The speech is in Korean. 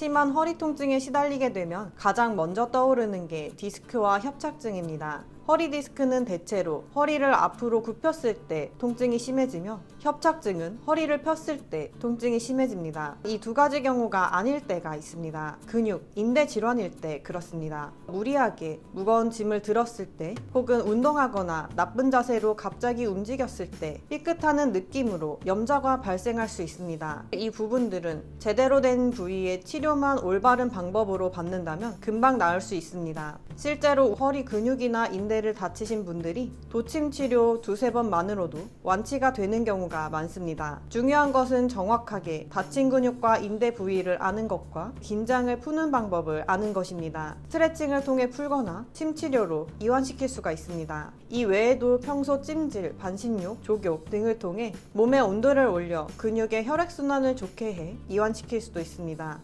심한 허리 통증에 시달리게 되면 가장 먼저 떠오르는 게 디스크와 협착증입니다. 허리 디스크는 대체로 허리를 앞으로 굽혔을 때 통증이 심해지며 협착증은 허리를 폈을 때 통증이 심해집니다. 이 두 가지 경우가 아닐 때가 있습니다. 근육, 인대 질환일 때 그렇습니다. 무리하게 무거운 짐을 들었을 때 혹은 운동하거나 나쁜 자세로 갑자기 움직였을 때 삐끗하는 느낌으로 염자가 발생할 수 있습니다. 이 부분들은 제대로 된 부위의 치료만 올바른 방법으로 받는다면 금방 나을 수 있습니다. 실제로 허리 근육이나 인대 를 다치신 분들이 도침 치료 두세 번만으로도 완치가 되는 경우가 많습니다. 중요한 것은 정확하게 다친 근육과 인대 부위를 아는 것과 긴장을 푸는 방법을 아는 것입니다. 스트레칭을 통해 풀거나 침 치료로 이완시킬 수가 있습니다. 이 외에도 평소 찜질, 반신욕, 족욕 등을 통해 몸의 온도를 올려 근육의 혈액순환을 좋게 해 이완시킬 수도 있습니다.